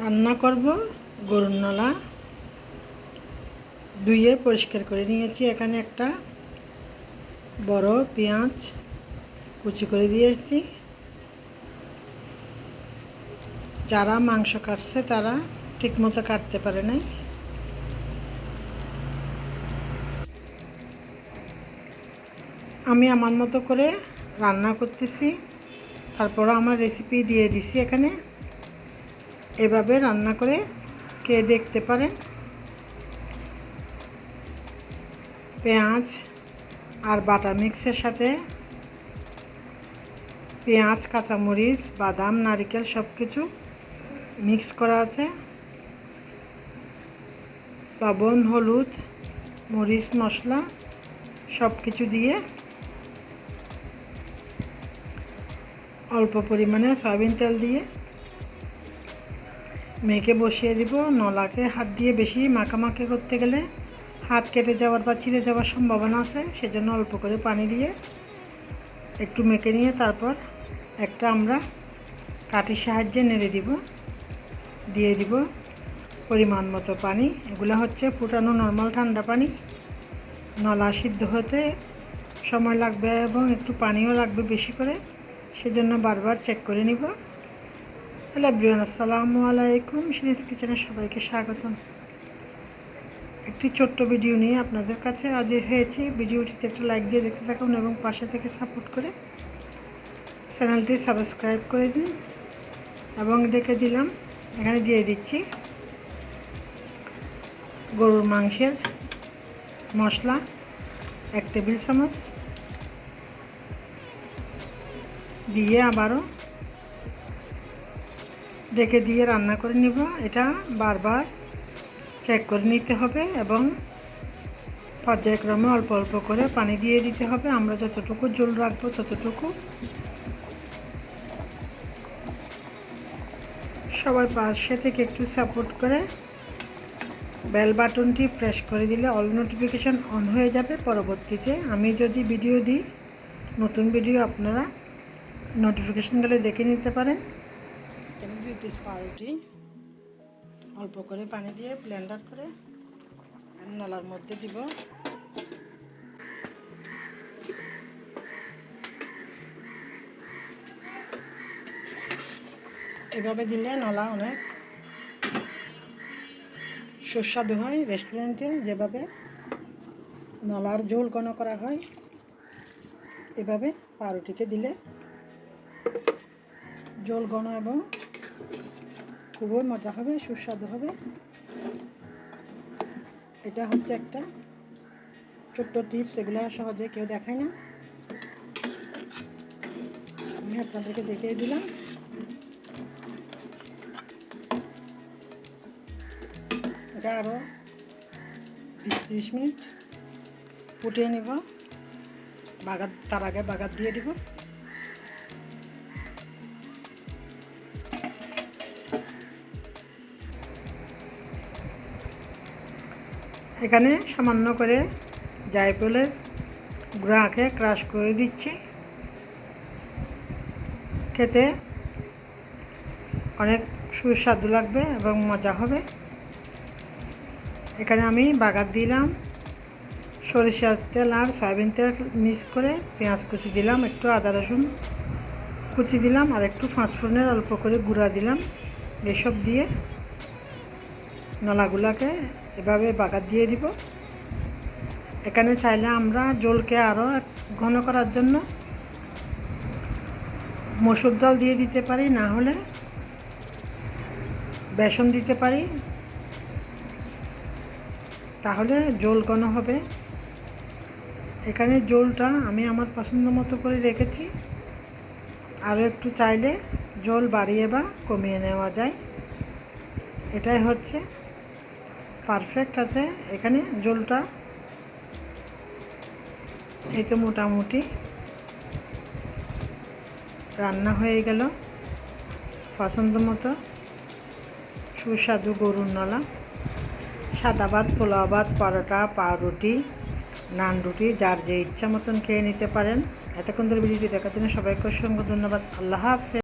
রান্না করব, গরুর নলা ধুয়ে পরিষ্কার করে নিয়েছি। এখানে একটা বড় পেঁয়াজ কুচি করে দিয়েছি। যারা মাংস কাটছে তারা ঠিকমতো কাটতে পারে নাই। আমি আমার মতো করে রান্না করতেছি। তারপর আমার রেসিপি দিয়ে দিছি এখানে। এভাবে রান্না করে কে দেখতে পারেন? পেঁয়াজ আর বাটা মিক্সের সাথে পেঁয়াজ, কাঁচামরিচ, বাদাম, নারিকেল সব কিছু মিক্স করা আছে। লবণ, হলুদ, মরিচ, মশলা সব কিছু দিয়ে অল্প পরিমাণে সয়াবিন তেল দিয়ে মেখে বসিয়ে দিব, নলাকে হাত দিয়ে বেশি মাখামাখি করতে গেলে হাত কেটে যাওয়ার বা ছিঁড়ে যাওয়ার সম্ভাবনা আছে, সেজন্য অল্প করে পানি দিয়ে একটু মেখে নিয়ে তারপর একটা আমরা কাঠির সাহায্যে নেড়ে দিব, দিয়ে দিব পরিমাণ মতো পানি। এগুলো হচ্ছে ফুটানো নর্মাল ঠান্ডা পানি। নলা সিদ্ধ হতে সময় লাগবে এবং একটু পানিও লাগবে বেশি করে, সেজন্য বারবার চেক করে নিব। হ্যালো ব্রিয়ান আসসালামু আলাইকুম। সিরিজ কিচেনের সবাইকে স্বাগতম। একটি ছোট্ট ভিডিও নিয়ে আপনাদের কাছে হাজির হয়েছি। ভিডিওটিতে একটা লাইক দিয়ে দেখতে থাকুন এবং পাশে থেকে সাপোর্ট করে চ্যানেলটি সাবস্ক্রাইব করে দিন এবং ডেকে দিলাম। এখানে দিয়ে দিচ্ছি গরুর মাংসের মশলা, এক টেবিল চামচ। দিয়ে আবারও ডেকে দিয়ে রান্না করে নিব। এটা বারবার চেক করে নিতে হবে এবং পর্যায়ক্রমে অল্প অল্প করে পানি দিয়ে দিতে হবে। আমরা যতটুকু জল রাখব ততটুকু। সবাই পাশে থেকে একটু সাপোর্ট করে বেল বাটনটি প্রেস করে দিলে অল নোটিফিকেশান অন হয়ে যাবে। পরবর্তীতে আমি যদি ভিডিও দিই, নতুন ভিডিও আপনারা নোটিফিকেশানগুলো দেখে নিতে পারেন। পিস পাউরুটি, অল্প করে পানি দিয়ে ব্লেন্ডার করে নলার মধ্যে দিব। এভাবে দিলে নলা অনেক সুস্বাদু হয় রেস্টুরেন্টে যেভাবে নলার ঝোল ঘন করা হয়, এভাবে পাউরুটিকে দিলে জল ঘন এবং খুবই মজা হবে, সুস্বাদু হবে। এটা হচ্ছে একটা ছোট্ট টিপস, এগুলো সহজে কেউ দেখায় না। আমি আপনাদেরকে দেখিয়ে দিলাম। এটা আরও বিশ ত্রিশ মিনিট ফুটিয়ে নিব। বাগাত, তার আগে বাগাত দিয়ে দিব। এখানে সামান্য করে জায়ফলের গুঁড়াকে ক্রাশ করে দিচ্ছি। খেতে অনেক সুস্বাদু লাগবে এবং মজা হবে। এখানে আমি বাগার দিলাম, সরিষার তেল আর সয়াবিন তেল মিক্স করে পেঁয়াজ কুচি দিলাম, একটু আদা রসুন কুচি দিলাম আর একটু ফাঁসফোড়নের অল্প করে গুঁড়া দিলাম। এসব দিয়ে নলাগুলাকে এভাবে বাগার দিয়ে দিব। এখানে চাইলে আমরা জলকে আরও ঘন করার জন্য মসুর ডাল দিয়ে দিতে পারি, না হলে বেসন দিতে পারি। তাহলে জল ঘন হবে। এখানে জলটা আমি আমার পছন্দ মতো করে রেখেছি। আরও একটু চাইলে জল বাড়িয়ে বা কমিয়ে নেওয়া যায়। এটাই হচ্ছে পারফেক্ট আছে। এখানে জলটা এই তো মোটামুটি রান্না হয়ে গেল। পছন্দ মতো সুস্বাদু গরুর নলা, সাদা ভাত, পোলাও ভাত, পরোটা, পাউরুটি, নান রুটি, যার যে ইচ্ছা মতন খেয়ে নিতে পারেন। এতক্ষণ ধরে ভিডিওটি দেখার জন্য সবাইকে অসংখ্য ধন্যবাদ। আল্লাহ হাফেজ।